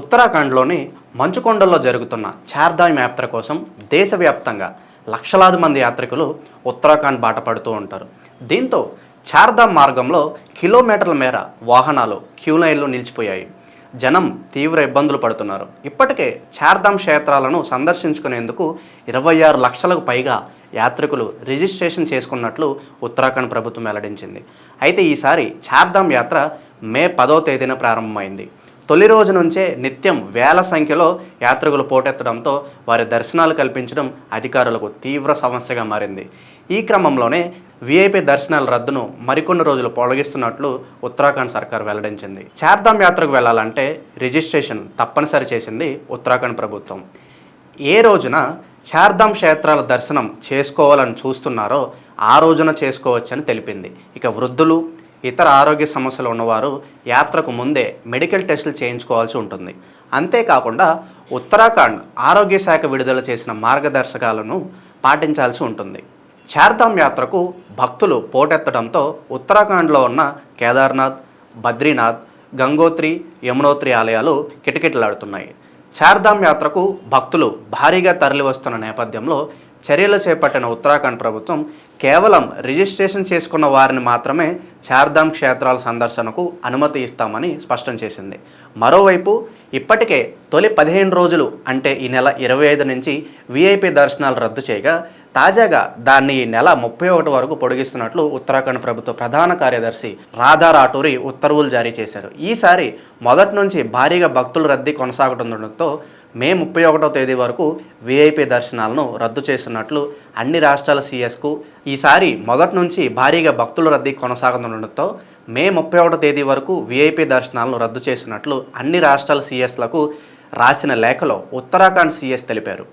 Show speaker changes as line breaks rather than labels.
ఉత్తరాఖండ్లోని మంచుకొండల్లో జరుగుతున్న చార్ధామ్ యాత్ర కోసం దేశవ్యాప్తంగా లక్షలాది మంది యాత్రికులు ఉత్తరాఖండ్ బాట పడుతూ ఉంటారు. దీంతో చార్ధామ్ మార్గంలో కిలోమీటర్ల మేర వాహనాలు క్యూ లైన్లు నిలిచిపోయాయి. జనం తీవ్ర ఇబ్బందులు పడుతున్నారు. ఇప్పటికే చార్ధామ్ క్షేత్రాలను సందర్శించుకునేందుకు ఇరవై ఆరు లక్షలకు పైగా యాత్రికులు రిజిస్ట్రేషన్ చేసుకున్నట్లు ఉత్తరాఖండ్ ప్రభుత్వం వెల్లడించింది. అయితే ఈసారి చార్ధామ్ యాత్ర మే పదో తేదీన ప్రారంభమైంది. తొలి రోజు నుంచే నిత్యం వేల సంఖ్యలో యాత్రికులు పోటెత్తడంతో వారి దర్శనాలు కల్పించడం అధికారులకు తీవ్ర సమస్యగా మారింది. ఈ క్రమంలోనే విఐపి దర్శనాల రద్దును మరికొన్ని రోజులు పొడిగిస్తున్నట్లు ఉత్తరాఖండ్ సర్కార్ వెల్లడించింది. చార్ధామ్ యాత్రకు వెళ్ళాలంటే రిజిస్ట్రేషన్ తప్పనిసరి చేసింది ఉత్తరాఖండ్ ప్రభుత్వం. ఏ రోజున చార్ధామ్ క్షేత్రాల దర్శనం చేసుకోవాలని చూస్తున్నారో ఆ రోజున చేసుకోవచ్చని తెలిపింది. ఇక వృద్ధులు ఇతర ఆరోగ్య సమస్యలు ఉన్నవారు యాత్రకు ముందే మెడికల్ టెస్టులు చేయించుకోవాల్సి ఉంటుంది. అంతేకాకుండా ఉత్తరాఖండ్ ఆరోగ్య శాఖ విడుదల చేసిన మార్గదర్శకాలను పాటించాల్సి ఉంటుంది. చార్ధామ్ యాత్రకు భక్తులు పోటెత్తడంతో ఉత్తరాఖండ్లో ఉన్న కేదార్నాథ్ బద్రీనాథ్ గంగోత్రి యమునోత్రి ఆలయాలు కిటకిటలాడుతున్నాయి. చార్ధామ్ యాత్రకు భక్తులు భారీగా తరలివస్తున్న నేపథ్యంలో చర్యలు చేపట్టిన ఉత్తరాఖండ్ ప్రభుత్వం కేవలం రిజిస్ట్రేషన్ చేసుకున్న వారిని మాత్రమే చార్ధామ్ క్షేత్రాల సందర్శనకు అనుమతి ఇస్తామని స్పష్టం చేసింది. మరోవైపు ఇప్పటికే తొలి పదిహేను రోజులు అంటే ఈ నెల ఇరవై ఐదు నుంచి విఐపి దర్శనాలు రద్దు చేయగా తాజాగా దాన్ని ఈ నెల ముప్పై ఒకటి వరకు పొడిగిస్తున్నట్లు ఉత్తరాఖండ్ ప్రభుత్వ ప్రధాన కార్యదర్శి రాధా రాటూరి ఉత్తర్వులు జారీ చేశారు. ఈసారి మొదటి నుంచి భారీగా భక్తుల రద్దీ కొనసాగుతుండటంతో మే ముప్పై ఒకటో తేదీ వరకు వీఐపీ దర్శనాలను రద్దు చేస్తున్నట్లు అన్ని రాష్ట్రాల సీఎస్కు ఈసారి మొదటి నుంచి భారీగా భక్తుల రద్దీ కొనసాగుతుండటంతో మే ముప్పై ఒకటో తేదీ వరకు వీఐపీ దర్శనాలను రద్దు చేసినట్లు అన్ని రాష్ట్రాల సీఎస్లకు రాసిన లేఖలో ఉత్తరాఖండ్ సీఎస్ తెలిపారు.